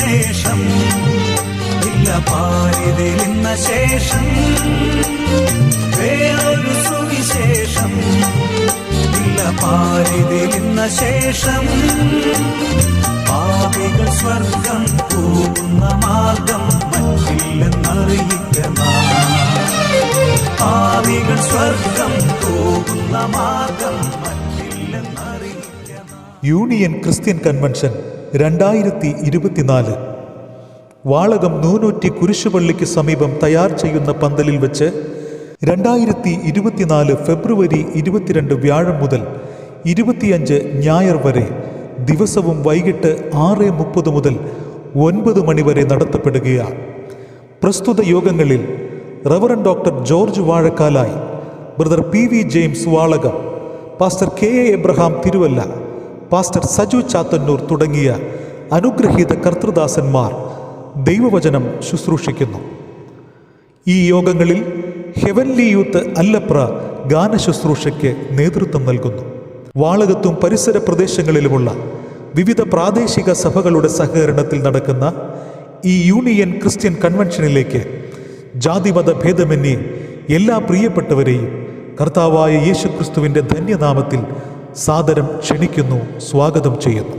സുവിശേഷം ഇല്ല പാരിതിൽ ഇന്ന ശേഷം. വേറൊരു സുവിശേഷം. ഇല്ല പാരിതിൽ ഇന്ന ശേഷം. പാപികൾ സ്വർഗം പോകുന്ന മാർഗം മറ്റില്ലെന്നറിയിക്കുന്ന പാപികൾ സ്വർഗം പോകുന്ന മാർഗം യൂണിയൻ ക്രിസ്ത്യൻ കൺവെൻഷൻ രണ്ടായിരത്തി ഇരുപത്തിനാല് വാളകം നൂനൂറ്റി കുരിശുപള്ളിക്ക് സമീപം തയ്യാർ ചെയ്യുന്ന പന്തലിൽ വെച്ച് രണ്ടായിരത്തി ഇരുപത്തിനാല് ഫെബ്രുവരി ഇരുപത്തിരണ്ട് വ്യാഴം മുതൽ ഇരുപത്തിയഞ്ച് ഞായർ വരെ ദിവസവും വൈകിട്ട് ആറ് മുപ്പത് മുതൽ ഒൻപത് മണിവരെ നടത്തപ്പെടുകയാണ്. പ്രസ്തുത യോഗങ്ങളിൽ reverend doctor George Vazhakkalayi brother P V James Valakam pastor K A Abraham Thiruvalla pastor Saju Chathannoor തുടങ്ങിയ അനുഗ്രഹീത കർത്തൃദാസന്മാർ ദൈവവചനം ശുശ്രൂഷിക്കുന്നു. ഈ യോഗങ്ങളിൽ ഹെവൻലി യൂത്ത് അല്ലപ്ര ഗാന ശുശ്രൂഷയ്ക്ക് നേതൃത്വം നൽകുന്നു. വാളകത്തും പരിസര പ്രദേശങ്ങളിലുമുള്ള വിവിധ പ്രാദേശിക സഭകളുടെ സഹകരണത്തിൽ നടക്കുന്ന ഈ യൂണിയൻ ക്രിസ്ത്യൻ കൺവെൻഷനിലേക്ക് ജാതിമത ഭേദമന്യേ എല്ലാ പ്രിയപ്പെട്ടവരെയും കർത്താവായ യേശുക്രിസ്തുവിന്റെ ധന്യനാമത്തിൽ സാദരം ക്ഷണിക്കുന്നു സ്വാഗതം ചെയ്യുന്നു.